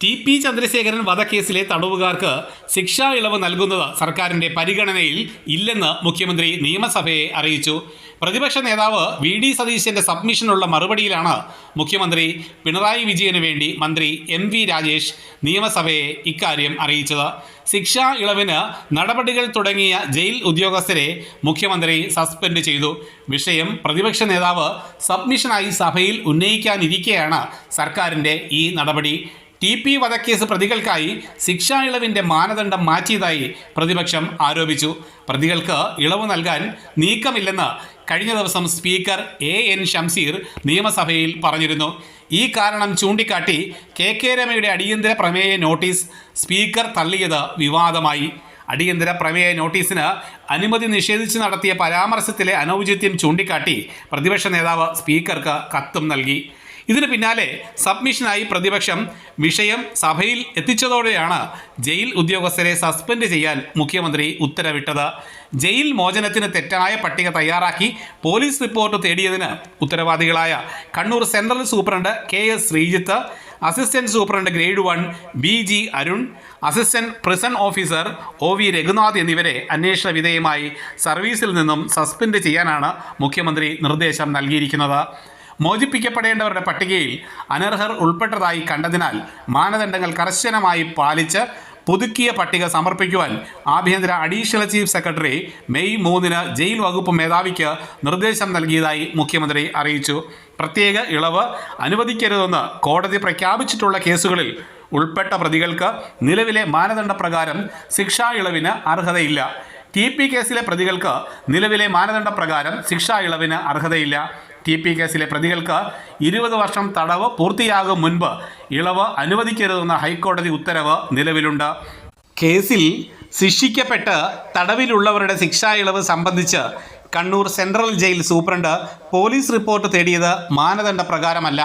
T P Chandrasekharan വധക്കേസിലെ തടവുകാർക്ക് ശിക്ഷാ ഇളവ് നൽകുന്നത് സർക്കാരിന്റെ പരിഗണനയിൽ ഇല്ലെന്ന് മുഖ്യമന്ത്രി നിയമസഭയെ അറിയിച്ചു. പ്രതിപക്ഷ നേതാവ് വി ഡി സതീശന്റെ സബ്മിഷനുള്ള മറുപടിയിലാണ് മുഖ്യമന്ത്രി പിണറായി വിജയന് വേണ്ടി മന്ത്രി എം വി രാജേഷ് നിയമസഭയെ ഇക്കാര്യം അറിയിച്ചത്. ശിക്ഷാ ഇളവിന് നടപടികൾ തുടങ്ങിയ ജയിൽ ഉദ്യോഗസ്ഥരെ മുഖ്യമന്ത്രി സസ്പെൻഡ് ചെയ്തു. വിഷയം പ്രതിപക്ഷ നേതാവ് സബ്മിഷനായി സഭയിൽ ഉന്നയിക്കാനിരിക്കെയാണ് സർക്കാരിന്റെ ഈ നടപടി. ടി പി വധക്കേസ് പ്രതികൾക്കായി ശിക്ഷാ ഇളവിന്റെ മാനദണ്ഡം മാറ്റിയതായി പ്രതിപക്ഷം ആരോപിച്ചു. പ്രതികൾക്ക് ഇളവ് നൽകാൻ നീക്കമില്ലെന്ന് കഴിഞ്ഞ ദിവസം സ്പീക്കർ എ എൻ ഷംസീർ നിയമസഭയിൽ പറഞ്ഞിരുന്നു. ഈ കാരണം ചൂണ്ടിക്കാട്ടി കെ കെ രമയുടെ അടിയന്തര പ്രമേയ നോട്ടീസ് സ്പീക്കർ തള്ളിയത് വിവാദമായി. അടിയന്തര പ്രമേയ നോട്ടീസിന് അനുമതി നിഷേധിച്ച് നടത്തിയ പരാമർശത്തിലെ അനൗചിത്യം ചൂണ്ടിക്കാട്ടി പ്രതിപക്ഷ നേതാവ് സ്പീക്കർക്ക് കത്തും നൽകി. ഇതിന് പിന്നാലെ സബ്മിഷനായി പ്രതിപക്ഷം വിഷയം സഭയിൽ എത്തിച്ചതോടെയാണ് ജയിൽ ഉദ്യോഗസ്ഥരെ സസ്പെൻഡ് ചെയ്യാൻ മുഖ്യമന്ത്രി ഉത്തരവിട്ടത്. ജയിൽ മോചനത്തിന് തെറ്റായ പട്ടിക തയ്യാറാക്കി പോലീസ് റിപ്പോർട്ട് തേടിയതിന് ഉത്തരവാദികളായ Kannur central superintendent K S Sreejith assistant superintendent grade one B G Arun assistant prison officer O V Raghunath എന്നിവരെ അന്വേഷണ വിധേയമായി സർവീസിൽ നിന്നും സസ്പെൻഡ് ചെയ്യാനാണ് മുഖ്യമന്ത്രി നിർദ്ദേശം നൽകിയിരിക്കുന്നത്. മോചിപ്പിക്കപ്പെടേണ്ടവരുടെ പട്ടികയിൽ അനർഹർ ഉൾപ്പെട്ടതായി കണ്ടതിനാൽ മാനദണ്ഡങ്ങൾ കർശനമായി പാലിച്ച് പുതുക്കിയ പട്ടിക സമർപ്പിക്കുവാൻ ആഭ്യന്തര അഡീഷണൽ ചീഫ് സെക്രട്ടറി മെയ് മൂന്നിന് ജയിൽ വകുപ്പ് മേധാവിക്ക് നിർദ്ദേശം നൽകിയതായി മുഖ്യമന്ത്രി അറിയിച്ചു. പ്രത്യേക ഇളവ് അനുവദിക്കരുതെന്ന് കോടതി പ്രഖ്യാപിച്ചിട്ടുള്ള കേസുകളിൽ ഉൾപ്പെട്ട പ്രതികൾക്ക് നിലവിലെ മാനദണ്ഡ പ്രകാരം ശിക്ഷാ ഇളവിന് അർഹതയില്ല. ടി പി കേസിലെ പ്രതികൾക്ക് നിലവിലെ മാനദണ്ഡ പ്രകാരം ശിക്ഷാ ഇളവിന് അർഹതയില്ല. ടി പി കേസിലെ പ്രതികൾക്ക് ഇരുപത് വർഷം തടവ് പൂർത്തിയാകും മുൻപ് ഇളവ് അനുവദിക്കരുതെന്ന ഹൈക്കോടതി ഉത്തരവ് നിലവിലുണ്ട്. കേസിൽ ശിക്ഷിക്കപ്പെട്ട് തടവിലുള്ളവരുടെ ശിക്ഷാ ഇളവ് സംബന്ധിച്ച് Kannur central jail superintendent police report തേടിയത് മാനദണ്ഡ പ്രകാരമല്ല.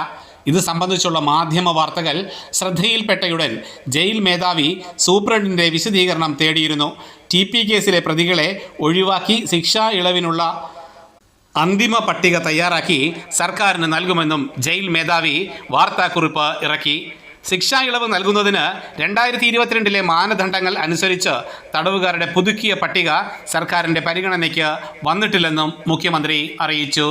ഇത് സംബന്ധിച്ചുള്ള മാധ്യമ വാർത്തകൾ ശ്രദ്ധയിൽപ്പെട്ടയുടൻ ജയിൽ മേധാവി സൂപ്രണ്ടിന്റെ വിശദീകരണം തേടിയിരുന്നു. ടി പി കേസിലെ പ്രതികളെ ഒഴിവാക്കി ശിക്ഷാ ഇളവിനുള്ള അന്തിമ പട്ടിക തയ്യാറാക്കി സർക്കാരിന് നൽകുമെന്നും ജയിൽ മേധാവി വാർത്താക്കുറിപ്പ് ഇറക്കി. ശിക്ഷാ ഇളവ് നൽകുന്നതിന് രണ്ടായിരത്തി ഇരുപത്തിരണ്ടിലെ മാനദണ്ഡങ്ങൾ അനുസരിച്ച് തടവുകാരുടെ പുതുക്കിയ പട്ടിക സർക്കാരിന്റെ പരിഗണനയ്ക്ക് വന്നിട്ടില്ലെന്നും മുഖ്യമന്ത്രി അറിയിച്ചു.